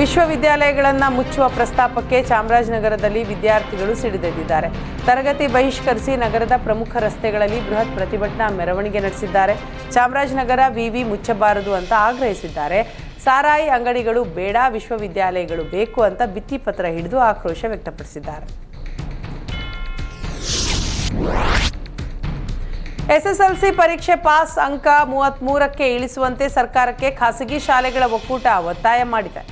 ವಿಶ್ವವಿದ್ಯಾಲಯಗಳನ್ನು ಮುಚ್ಚುವ ಪ್ರಸ್ತಾಪಕ್ಕೆ ಚಾಮರಾಜನಗರದಲ್ಲಿ ವಿದ್ಯಾರ್ಥಿಗಳು ಸಿಡಿದೆದ್ದಿದ್ದಾರೆ. ತರಗತಿ ಬಹಿಷ್ಕರಿಸಿ ನಗರದ ಪ್ರಮುಖ ರಸ್ತೆಗಳಲ್ಲಿ ಬೃಹತ್ ಪ್ರತಿಭಟನಾ ಮೆರವಣಿಗೆ ನಡೆಸಿದ್ದಾರೆ. ಚಾಮರಾಜನಗರ ವಿವಿ ಮುಚ್ಚಬಾರದು ಅಂತ ಆಗ್ರಹಿಸಿದ್ದಾರೆ. ಸಾರಾಯಿ ಅಂಗಡಿಗಳು ಬೇಡ, ವಿಶ್ವವಿದ್ಯಾಲಯಗಳು ಬೇಕು ಅಂತ ಭಿತ್ತಿಪತ್ರ ಹಿಡಿದು ಆಕ್ರೋಶ ವ್ಯಕ್ತಪಡಿಸಿದ್ದಾರೆ. ಎಸ್ಎಸ್ಎಲ್ಸಿ ಪರೀಕ್ಷೆ ಪಾಸ್ ಅಂಕ ಮೂವತ್ತ್ಮೂರಕ್ಕೆ ಇಳಿಸುವಂತೆ ಸರ್ಕಾರಕ್ಕೆ ಖಾಸಗಿ ಶಾಲೆಗಳ ಒಕ್ಕೂಟ ಒತ್ತಾಯ ಮಾಡಿದೆ.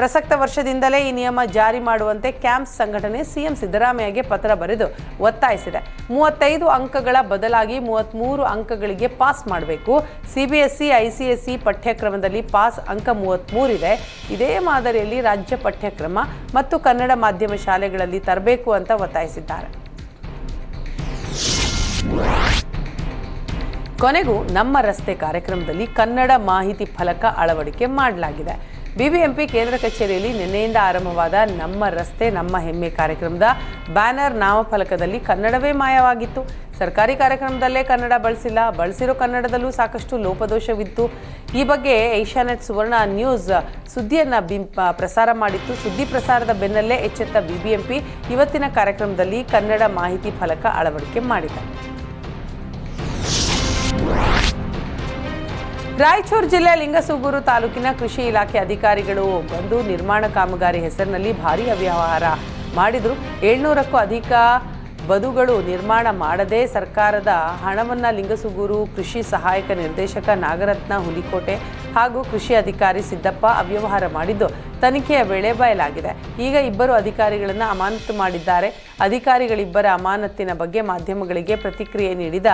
ಪ್ರಸಕ್ತ ವರ್ಷದಿಂದಲೇ ಈ ನಿಯಮ ಜಾರಿ ಮಾಡುವಂತೆ ಕ್ಯಾಂಪ್ ಸಂಘಟನೆ ಸಿಎಂ ಸಿದ್ದರಾಮಯ್ಯಗೆ ಪತ್ರ ಬರೆದು ಒತ್ತಾಯಿಸಿದೆ. ಮೂವತ್ತೈದು ಅಂಕಗಳ ಬದಲಾಗಿ ಮೂವತ್ತ್ಮೂರು ಅಂಕಗಳಿಗೆ ಪಾಸ್ ಮಾಡಬೇಕು. ಸಿಬಿಎಸ್ಇ ಐಸಿಎಸ್ಇ ಪಠ್ಯಕ್ರಮದಲ್ಲಿ ಪಾಸ್ ಅಂಕ ಮೂವತ್ತ್ಮೂರಿದೆ ಇದೇ ಮಾದರಿಯಲ್ಲಿ ರಾಜ್ಯ ಪಠ್ಯಕ್ರಮ ಮತ್ತು ಕನ್ನಡ ಮಾಧ್ಯಮ ಶಾಲೆಗಳಲ್ಲಿ ತರಬೇಕು ಅಂತ ಒತ್ತಾಯಿಸಿದ್ದಾರೆ. ಕೊನೆಗೂ ನಮ್ಮ ರಸ್ತೆ ಕಾರ್ಯಕ್ರಮದಲ್ಲಿ ಕನ್ನಡ ಮಾಹಿತಿ ಫಲಕ ಅಳವಡಿಕೆ ಮಾಡಲಾಗಿದೆ. ಬಿಬಿಎಂಪಿ ಕೇಂದ್ರ ಕಚೇರಿಯಲ್ಲಿ ನಿನ್ನೆಯಿಂದ ಆರಂಭವಾದ ನಮ್ಮ ರಸ್ತೆ, ನಮ್ಮ ಹೆಮ್ಮೆ ಕಾರ್ಯಕ್ರಮದ ಬ್ಯಾನರ್ ನಾಮಫಲಕದಲ್ಲಿ ಕನ್ನಡವೇ ಮಾಯವಾಗಿತ್ತು. ಸರ್ಕಾರಿ ಕಾರ್ಯಕ್ರಮದಲ್ಲೇ ಕನ್ನಡ ಬಳಸಿಲ್ಲ. ಬಳಸಿರೋ ಕನ್ನಡದಲ್ಲೂ ಸಾಕಷ್ಟು ಲೋಪದೋಷವಿತ್ತು. ಈ ಬಗ್ಗೆ ಏಷ್ಯಾನೆಟ್ ಸುವರ್ಣ ನ್ಯೂಸ್ ಸುದ್ದಿಯನ್ನು ಪ್ರಸಾರ ಮಾಡಿತ್ತು. ಸುದ್ದಿ ಪ್ರಸಾರದ ಬೆನ್ನಲ್ಲೇ ಎಚ್ಚೆತ್ತ ಬಿಬಿಎಂಪಿ ಇವತ್ತಿನ ಕಾರ್ಯಕ್ರಮದಲ್ಲಿ ಕನ್ನಡ ಮಾಹಿತಿ ಫಲಕ ಅಳವಡಿಕೆ ಮಾಡಿದೆ. ರಾಯಚೂರು ಜಿಲ್ಲೆ ಲಿಂಗಸೂಗೂರು ತಾಲೂಕಿನ ಕೃಷಿ ಇಲಾಖೆ ಅಧಿಕಾರಿಗಳು ಬಂದು ನಿರ್ಮಾಣ ಕಾಮಗಾರಿ ಹೆಸರಿನಲ್ಲಿ ಭಾರೀ ಅವ್ಯವಹಾರ ಮಾಡಿದರು. ಏಳ್ನೂರಕ್ಕೂ ಅಧಿಕ ಬದುಗಳು ನಿರ್ಮಾಣ ಮಾಡದೆ ಸರ್ಕಾರದ ಹಣವನ್ನು ಲಿಂಗಸುಗೂರು ಕೃಷಿ ಸಹಾಯಕ ನಿರ್ದೇಶಕ ನಾಗರತ್ನ ಹುಲಿಕೋಟೆ ಹಾಗೂ ಕೃಷಿ ಅಧಿಕಾರಿ ಸಿದ್ದಪ್ಪ ಅವ್ಯವಹಾರ ಮಾಡಿದ್ದು ತನಿಖೆಯ ವೇಳೆ ಬಯಲಾಗಿದೆ. ಈಗ ಇಬ್ಬರು ಅಧಿಕಾರಿಗಳನ್ನು ಅಮಾನತು ಮಾಡಿದ್ದಾರೆ. ಅಧಿಕಾರಿಗಳಿಬ್ಬರ ಅಮಾನತ್ತಿನ ಬಗ್ಗೆ ಮಾಧ್ಯಮಗಳಿಗೆ ಪ್ರತಿಕ್ರಿಯೆ ನೀಡಿದ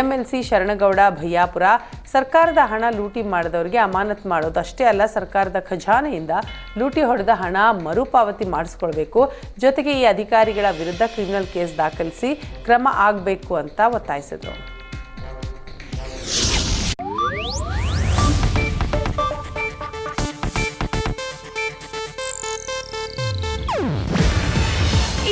ಎಂಎಲ್ಸಿ ಶರಣಗೌಡ ಭಯ್ಯಾಪುರ, ಸರ್ಕಾರದ ಹಣ ಲೂಟಿ ಮಾಡಿದವರಿಗೆ ಅಮಾನತ್ ಮಾಡೋದು ಅಷ್ಟೇ ಅಲ್ಲ, ಸರ್ಕಾರದ ಖಜಾನೆಯಿಂದ ಲೂಟಿ ಹೊಡೆದ ಹಣ ಮರುಪಾವತಿ ಮಾಡಿಸ್ಕೊಳ್ಬೇಕು. ಜೊತೆಗೆ ಈ ಅಧಿಕಾರಿಗಳ ವಿರುದ್ಧ ಕ್ರಿಮಿನಲ್ ಕೇಸ್ ದಾಖಲಿಸಿ ಕ್ರಮ ಆಗಬೇಕು ಅಂತ ಒತ್ತಾಯಿಸಿದರು.